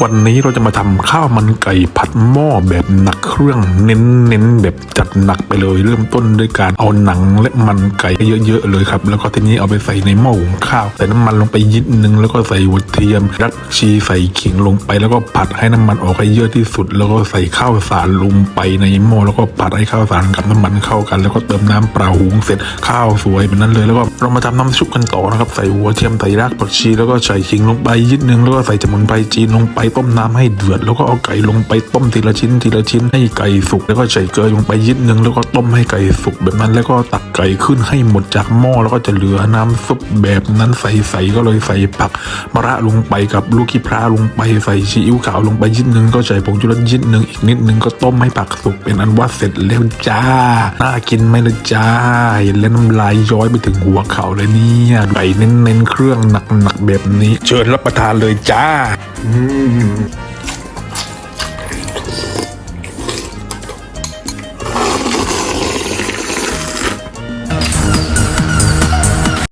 วันนี้เราจะมาทำข้าวมันไก่ผัดหม้อแบบหนักเครื่องเน้นๆแบบจัดหนักไปเลย เริ่มต้นด้วยการเอาหนังและมันไก่เยอะๆเลยครับ แล้วก็ทีนี้เอาไปใส่ในหม้อหุงข้าวใส่น้ำมันลงไปยิดนึงแล้วก็ใส่หัวเทียมรักชีใส่ขิงลงไป แล้วก็ผัดให้น้ำมันออกให้เยอะที่สุด แล้วก็ใส่ข้าวสารลงไปในหม้อแล้วก็ผัดให้ข้าวสารกับน้ำมันเข้ากัน แล้วก็เติมน้ำเปล่าหุงเสร็จข้าวสวยแบบนั้นเลย แล้วก็เรามาทำน้ำซุปกันต่อนะครับใส่หัวเทียมใส่รากผักชีแล้วก็ใส่ขิงลงไปยิดนึงแล้วก็ใส่สมุนไพรจีนลงไปต้มน้ำให้เดือด แล้วก็เอาไก่ลงไปต้มทีละชิ้นทีละชิ้นให้ไก่สุก แล้วก็ใส่เกลือลงไปยิดนึงแล้วก็ต้มให้ไก่สุกแบบนั้นแล้วก็ตักไก่ขึ้นให้หมดจากหม้อแล้วก็จะเหลือน้ำซุปแบบนั้นใส่ๆก็เลยใส่ผักมะระลงไปกับลูกขี้พร้าลงไปใส่ซีอิ๊วขาวลงไปยิดนึงก็ใส่ผงชูรสยิดนึงอีกนิดนึงก็ต้มให้ผักสุกเป็นอันว่าเสร็จแล้วจ้าน่ากินไหมล่ะจ้าเห็นแล้วน้ำลายย้อยไปถึงหัวเข่าเลยเนี่ยไก่เน้นๆเครื่องหนักๆแบบนี้ เชิญรับประทานเลยจ้า อืม Mm-hmm.